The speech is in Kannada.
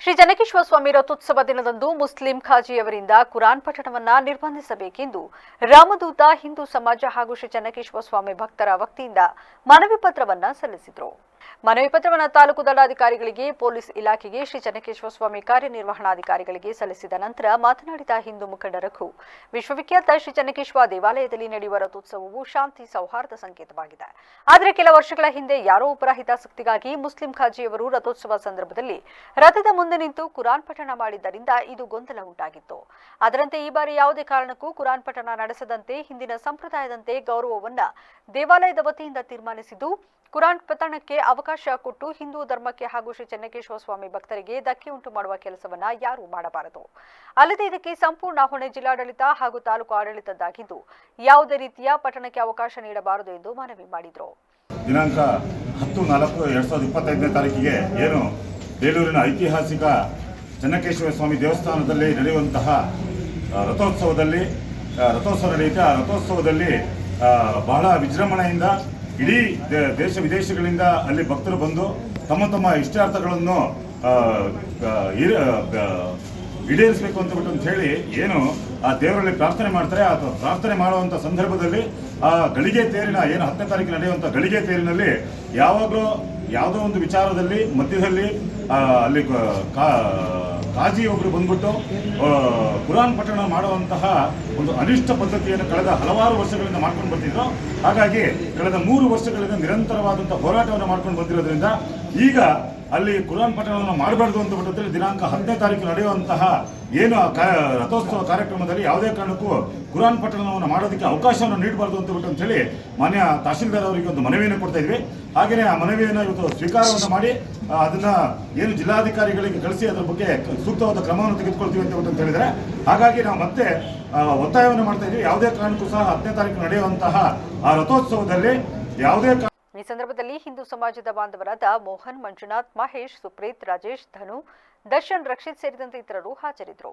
ಶ್ರೀ ಜನಕೇಶ್ವರ ಸ್ವಾಮಿ ರಥೋತ್ಸವ ದಿನದಂದು ಮುಸ್ಲಿಂ ಖಾಜಿಯವರಿಂದ ಕುರಾನ್ ಪಠಣವನ್ನ ನಿರ್ಬಂಧಿಸಬೇಕೆಂದು ರಾಮದೂತ ಹಿಂದೂ ಸಮಾಜ ಹಾಗೂ ಶ್ರೀ ಜನಕೇಶ್ವರ ಸ್ವಾಮಿ ಭಕ್ತರ ವಕ್ತಿಯಿಂದ ಮನವಿ ಪತ್ರವನ್ನ ಸಲ್ಲಿಸಿದರು. ಮನವಿ ಪತ್ರವನ್ನು ತಾಲೂಕು ದಂಡಾಧಿಕಾರಿಗಳಿಗೆ ಪೊಲೀಸ್ ಇಲಾಖೆಗೆ, ಶ್ರೀ ಚನ್ನಕೇಶ್ವರ ಸ್ವಾಮಿ ಕಾರ್ಯನಿರ್ವಹಣಾಧಿಕಾರಿಗಳಿಗೆ ಸಲ್ಲಿಸಿದ ನಂತರ ಮಾತನಾಡಿದ ಹಿಂದೂ ಮುಖಂಡ ರಘು ವಿಶ್ವವಿಖ್ಯಾತ ಶ್ರೀ ಚನ್ನಕೇಶ್ವರ ದೇವಾಲಯದಲ್ಲಿ ನಡೆಯುವ ರಥೋತ್ಸವವು ಶಾಂತಿ ಸೌಹಾರ್ದ ಸಂಕೇತವಾಗಿದೆ. ಆದರೆ ಕೆಲ ವರ್ಷಗಳ ಹಿಂದೆ ಯಾರೋ ಒಬ್ಬರ ಹಿತಾಸಕ್ತಿಗಾಗಿ ಮುಸ್ಲಿಂ ಖಾಜಿಯವರು ರಥೋತ್ಸವ ಸಂದರ್ಭದಲ್ಲಿ ರಥದ ಮುಂದೆ ನಿಂತು ಕುರಾನ್ ಪಠಣ ಮಾಡಿದ್ದರಿಂದ ಇದು ಗೊಂದಲ ಉಂಟಾಗಿತ್ತು. ಅದರಂತೆ ಈ ಬಾರಿ ಯಾವುದೇ ಕಾರಣಕ್ಕೂ ಕುರಾನ್ ಪಠಣ ನಡೆಸದಂತೆ, ಹಿಂದಿನ ಸಂಪ್ರದಾಯದಂತೆ ಗೌರವವನ್ನು ದೇವಾಲಯದ ವತಿಯಿಂದ ತೀರ್ಮಾನಿಸಿದ್ದು ಕುರಾನ್ ಪಠಣಕ್ಕೆ ಅವಕಾಶ ಕೊಟ್ಟು ಹಿಂದೂ ಧರ್ಮಕ್ಕೆ ಹಾಗೂ ಶ್ರೀ ಚೆನ್ನಕೇಶ್ವರ ಸ್ವಾಮಿ ಭಕ್ತರಿಗೆ ಧಕ್ಕೆ ಉಂಟು ಮಾಡುವ ಕೆಲಸವನ್ನ ಯಾರೂ ಮಾಡಬಾರದು. ಅಲ್ಲದೆ ಇದಕ್ಕೆ ಸಂಪೂರ್ಣ ಹೊಣೆ ಜಿಲ್ಲಾಡಳಿತ ಹಾಗೂ ತಾಲೂಕು ಆಡಳಿತದ್ದಾಗಿದ್ದು, ಯಾವುದೇ ರೀತಿಯ ಪಟ್ಟಣಕ್ಕೆ ಅವಕಾಶ ನೀಡಬಾರದು ಎಂದು ಮನವಿ ಮಾಡಿದರು. ದಿನಾಂಕ ಹತ್ತು ನಾಲ್ಕು ಎರಡ್ ಸಾವಿರದ ಇಪ್ಪತ್ತೈದನೇ ತಾರೀಕಿಗೆ ಏನು ಬೇಲೂರಿನ ಐತಿಹಾಸಿಕ ಚೆನ್ನಕೇಶ್ವರ ಸ್ವಾಮಿ ದೇವಸ್ಥಾನದಲ್ಲಿ ನಡೆಯುವಂತಹ ರಥೋತ್ಸವದಲ್ಲಿ ರಥೋತ್ಸವ ನಡೆಯುತ್ತೆ ಆ ರಥೋತ್ಸವದಲ್ಲಿ ಬಹಳ ವಿಜೃಂಭಣೆಯಿಂದ ಇಡೀ ದೇಶ ವಿದೇಶಗಳಿಂದ ಅಲ್ಲಿ ಭಕ್ತರು ಬಂದು ತಮ್ಮ ತಮ್ಮ ಇಷ್ಟಾರ್ಥಗಳನ್ನು ಈಡೇರಿಸಬೇಕು ಅಂತ ಬಿಟ್ಟು ಅಂತ ಹೇಳಿ ಏನು ಆ ದೇವರಲ್ಲಿ ಪ್ರಾರ್ಥನೆ ಮಾಡ್ತಾರೆ. ಆ ಪ್ರಾರ್ಥನೆ ಮಾಡುವಂಥ ಸಂದರ್ಭದಲ್ಲಿ ಆ ಗಳಿಗೆ ತೇರಿನ ಏನು ಹತ್ತನೇ ತಾರೀಕು ನಡೆಯುವಂಥ ಗಳಿಗೆ ತೇರಿನಲ್ಲಿ ಯಾವಾಗಲೂ ಯಾವುದೋ ಒಂದು ವಿಚಾರದಲ್ಲಿ ಮಧ್ಯದಲ್ಲಿ ಅಲ್ಲಿ ಕ- ಕಾಜಿ ಒಬ್ರು ಬಂದ್ಬಿಟ್ಟು ಕುರಾನ್ ಪಠಣ ಮಾಡುವಂತಹ ಒಂದು ಅನಿಷ್ಟ ಪದ್ಧತಿಯನ್ನು ಕಳೆದ ಹಲವಾರು ವರ್ಷಗಳಿಂದ ಮಾಡ್ಕೊಂಡು ಬರ್ತಿದ್ರು ಹಾಗಾಗಿ ಕಳೆದ ಮೂರು ವರ್ಷಗಳಿಂದ ನಿರಂತರವಾದಂಥ ಹೋರಾಟವನ್ನು ಮಾಡ್ಕೊಂಡು ಬಂದಿರೋದ್ರಿಂದ ಈಗ ಅಲ್ಲಿ ಕುರಾನ್ ಪಠಣವನ್ನು ಮಾಡಬಾರ್ದು ಅಂತ ಬಿಟ್ಟಿದ್ರೆ ದಿನಾಂಕ ಹತ್ತನೇ ತಾರೀಕು ನಡೆಯುವಂತಹ ಏನು ರಥೋತ್ಸವ ಕಾರ್ಯಕ್ರಮದಲ್ಲಿ ಯಾವುದೇ ಕಾರಣಕ್ಕೂ ಕುರಾನ್ ಪಠಣವನ್ನು ಮಾಡೋದಕ್ಕೆ ಅವಕಾಶವನ್ನು ನೀಡಬಾರ್ದು ಅಂತ ಬಿಟ್ಟು ಅಂತ ಹೇಳಿ ಮಾನ್ಯ ತಹಶೀಲ್ದಾರ್ ಅವರಿಗೆ ಒಂದು ಮನವಿಯನ್ನು ಕೊಡ್ತಾ ಇದ್ವಿ. ಹಾಗೆಯೇ ಆ ಮನವಿಯನ್ನು ಇವತ್ತು ಸ್ವೀಕಾರವನ್ನು ಮಾಡಿ ಅದನ್ನ ಏನು ಜಿಲ್ಲಾಧಿಕಾರಿಗಳಿಗೆ ಕಳಿಸಿ ಅದರ ಬಗ್ಗೆ ಸೂಕ್ತವಾದ ಕ್ರಮವನ್ನು ತೆಗೆದುಕೊಳ್ತೀವಿ ಅಂತ ಬಿಟ್ಟು ಅಂತ ಹೇಳಿದರೆ ಹಾಗಾಗಿ ನಾವು ಮತ್ತೆ ಒತ್ತಾಯವನ್ನು ಮಾಡ್ತಾ ಇದ್ವಿ. ಯಾವುದೇ ಕಾರಣಕ್ಕೂ ಸಹ ಹತ್ತನೇ ತಾರೀಕು ನಡೆಯುವಂತಹ ಆ ರಥೋತ್ಸವದಲ್ಲಿ ಯಾವುದೇ ಈ ಸಂದರ್ಭದಲ್ಲಿ ಹಿಂದೂ ಸಮಾಜದ ಬಾಂಧವರಾದ ಮೋಹನ್ ಮಂಜುನಾಥ್ ಮಹೇಶ್ ಸುಪ್ರೀತ್ ರಾಜೇಶ್ ಧನು ದರ್ಶನ್ ರಕ್ಷಿತ್ ಸೇರಿದಂತೆ ಇತರರು ಹಾಜರಿದ್ದರು